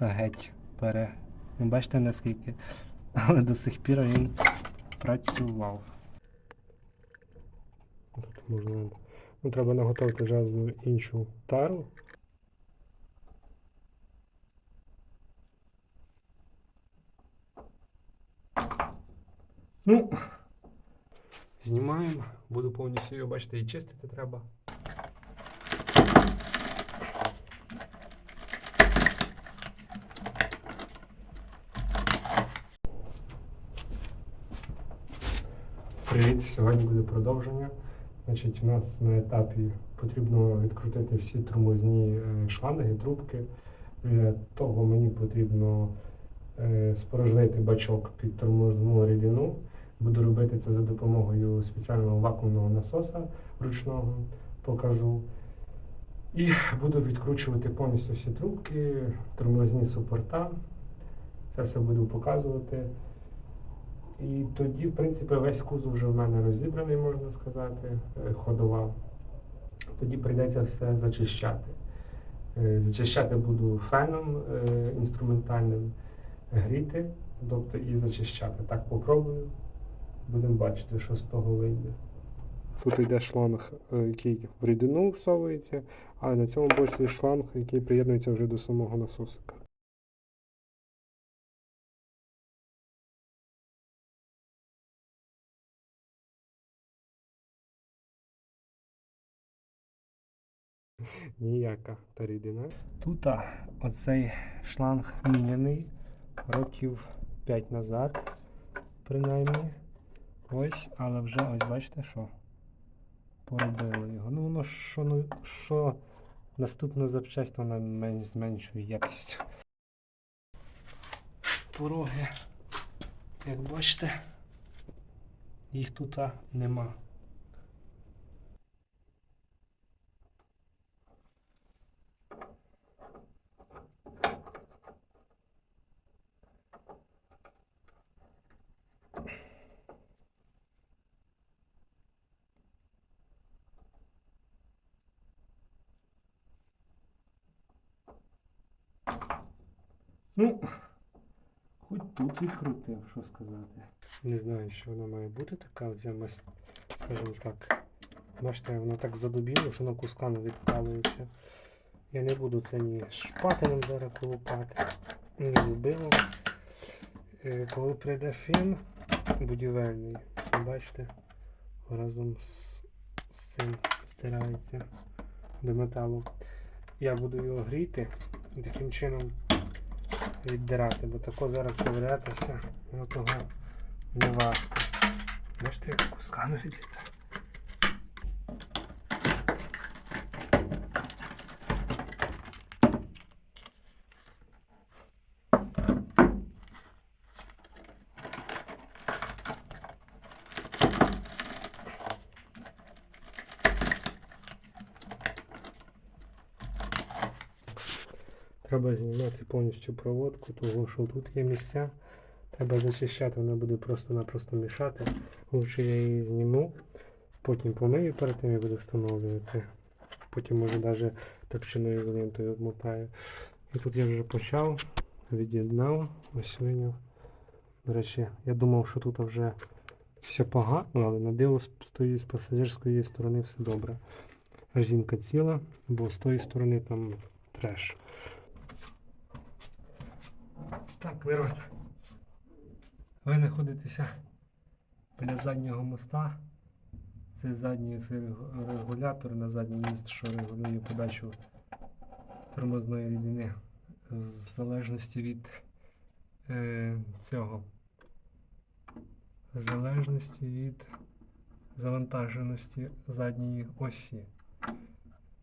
Геть пере. Ну, бачите наскільки. Але до сих пір він працював. Тут можна. Ну, треба наготовити вже іншу тару. Ну, знімаємо. Буду повністю його, бачите, і чистити треба. Привіт! Сьогодні буде продовження. Значить, у нас на етапі потрібно відкрутити всі тормозні е, шланги, трубки. Для того мені потрібно е, спорожнити бачок під тормозну рідину. Буду робити це за допомогою спеціального вакуумного насоса ручного, покажу. І буду відкручувати повністю всі трубки, тормозні супорта. Це все буду показувати. І тоді, в принципі, весь кузов вже в мене розібраний, можна сказати, е, ходова. Тоді прийдеться все зачищати. Е, Зачищати буду феном е, інструментальним, гріти, тобто і зачищати. Так попробую. Будемо бачити, що з того вийде. Тут йде шланг, який в рідину всовується, а на цьому боці шланг, який приєднується вже до самого насосика. Ніяка та рідина. Тут оцей шланг міняний років 5 назад, принаймні. Ось, але вже ось бачите, що поробили його. Ну воно що, ну, що наступна запчасть, вона менш зменшує якість. Пороги, як бачите, їх тут нема. Ну, хоч тут відкрутив, що сказати. Не знаю, що вона має бути така, скажімо так. Бачите, воно так задубіло, що воно кусками відкалується. Я не буду це ні шпателем зараз колупати, ні зубилом. Е, Коли прийде фен будівельний, бачите, разом з, з цим стирається до металу. Я буду його гріти таким чином віддирати, бо тако зараз ковирятися, воно того не варто. Бачите, як кусками відлітає. Треба знімати повністю проводку, тому що тут є місця. Треба зачищати, вона буде просто-напросто мішати. Лучше я її зніму, потім помию перед тим і буду встановлювати. Потім може навіть топчиною ізолентою обмотаю. І тут я вже почав, від'єднав, ось виняв. До речі, я думав, що тут вже все погано, але на диво з з пасажирської сторони все добре. Резинка ціла, бо з тої сторони там треш. Так, народ. Ви знаходитеся біля заднього моста. Це задній регулятор на задній міст, що регулює подачу тормозної рідини в залежності від е, цього. В залежності від завантаженості задньої осі.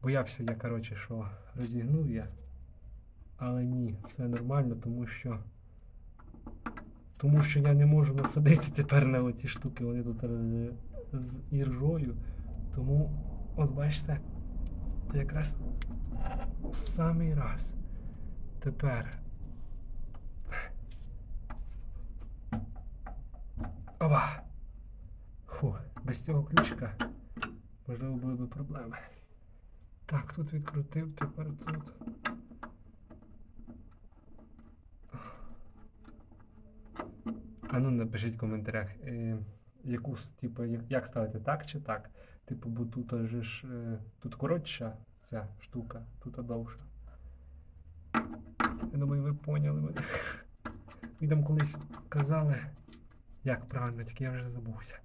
Боявся я, коротше, що розігнув я. Але ні, все нормально, тому що тому що я не можу насадити тепер на оці штуки, вони тут е, з іржою. Тому, от бачите, то якраз самий раз. Тепер. Оба! Фу, без цього ключика можливо були б проблеми. Так, тут відкрутив, тепер тут. А ну напишіть в коментарях, е, яку, типу, як, ставити так чи так. Типу, бо тут ж е, тут коротша ця штука, тут довша. Я думаю, ви поняли мене. Там колись казали, як правильно, тільки я вже забувся.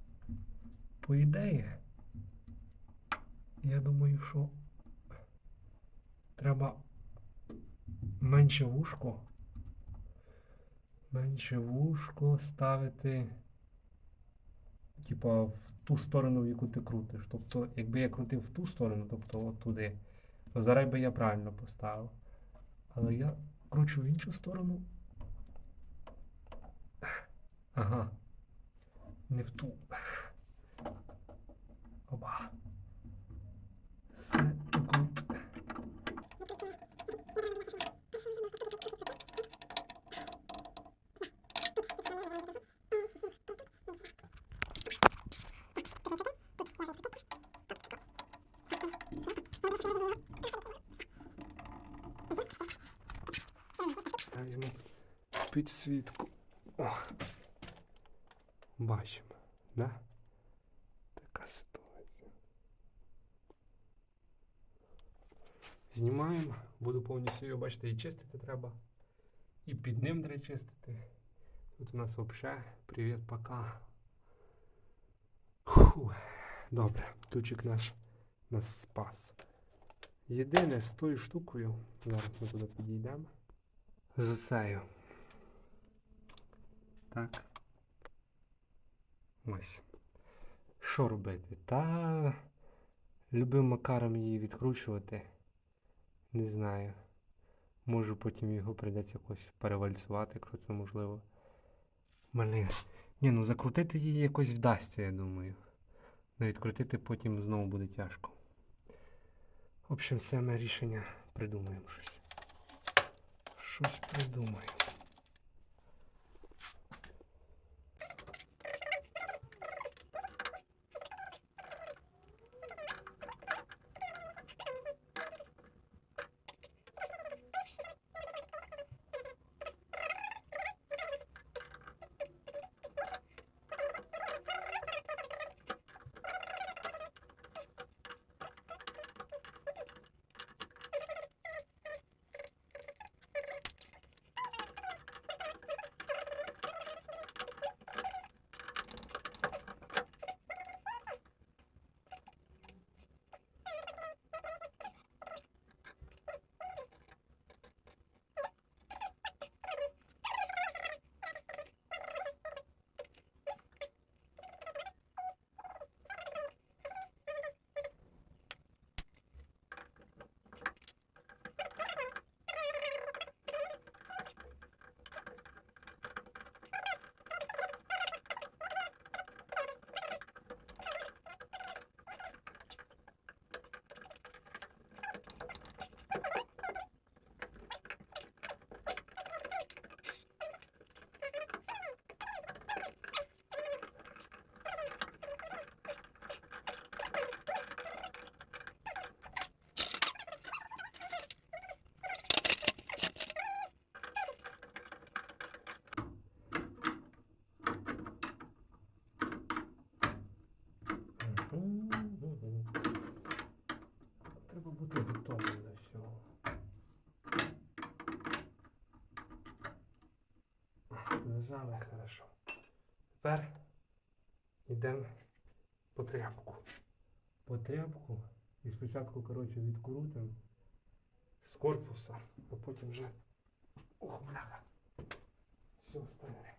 По ідеї, я думаю, що треба менше вушко. Менше вушко ставити. Типа в ту сторону, в яку ти крутиш. Тобто, якби я крутив в ту сторону, тобто от туди, то зараз би я правильно поставив. Але я кручу в іншу сторону. Ага. Не в ту. Опа. Все Даємо підсвітку. О. Бачимо, да? Така ситуація. Знімаємо, буду повністю його бачити і чистити треба. І під ним треба чистити. Тут у нас взагалі привіт, пока. Фу. Добре, ключик наш нас спас. Єдине з тою штукою, зараз ми туди підійдемо. З оцею. Так. Ось. Що робити? Та любим макаром її відкручувати. Не знаю. Може потім його прийдеться якось перевальцювати, якщо можливо. Блін. Ні, ну закрутити її якось вдасться, я думаю. Но відкрутити потім знову буде тяжко. В общем, ми рішення придумаємо щось. Щось придумаємо. Треба бути готовим до всього. Зажали хорошо. Тепер йдемо по тряпку. По тряпку і спочатку, коротше, відкрутимо з корпуса, а потім вже. Ох. Все остальне.